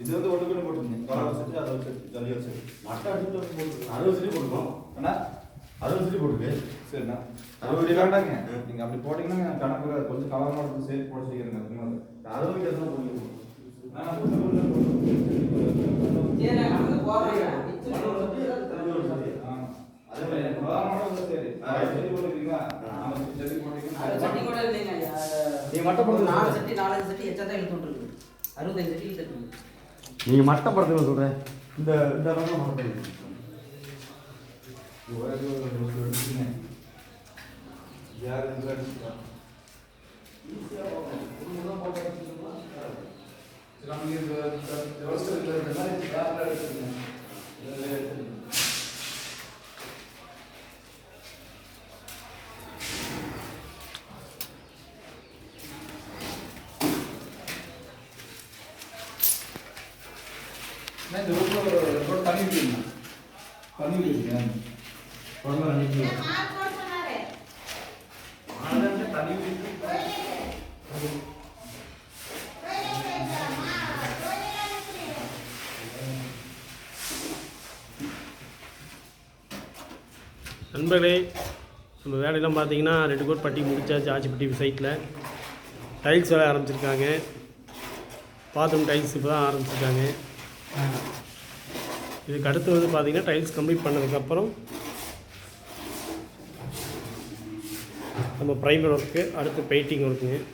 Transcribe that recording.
ಇದೊಂದು ಒಳಗಡೆ ಕೊಟ್ಟಿದ್ದೀನಿ ಮಾತಾಡ್ತೀನಿ ನಾನು ಕೊಡುವ அதை அறுபது அறுபது செடி போட்டுருக்கு சரிண்ணா. அறுபது அறுபது வேண்டாங்க. ம். நீங்க அப்படி போட்டீங்கன்னா கணக்கு கொஞ்சம் கவனமா இருக்கு சேர்த்து போட செய்யுங்க அறுபதுக்கு எத்தனை போட்டுருக்கோம் ஏன்னா அங்க போறாங்க அதே மாதிரி சரி. वो जो रोज लड़की है, यार इनका ನಮಗೆ ವ್ಯವಸ್ಥೆ ಇಲ್ಲದನ್ನ ಕಾಪಾಡುತ್ತೀನಿ मैं ज़रूर थोड़ा पानी पीना। पानी पी लिया நண்பர்களே நம்ம வேலையெல்லாம் பார்த்தீங்கன்னா ரெண்டு கோட் பட்டி முடிச்சாச்சு ஆச்சிப்பட்டி சைட்டில் டைல்ஸ் வேலை ஆரம்பிச்சிருக்காங்க. பாத்ரூம் டைல்ஸ் இப்போ தான் ஆரம்பிச்சிருக்காங்க. இதுக்கு அடுத்து வந்து பார்த்தீங்கன்னா டைல்ஸ் கம்ப்ளீட் பண்ணதுக்கப்புறம் நம்ம ப்ரைமர் ஒர்க்கு அடுத்து பெயிண்டிங் ஒர்க்குங்க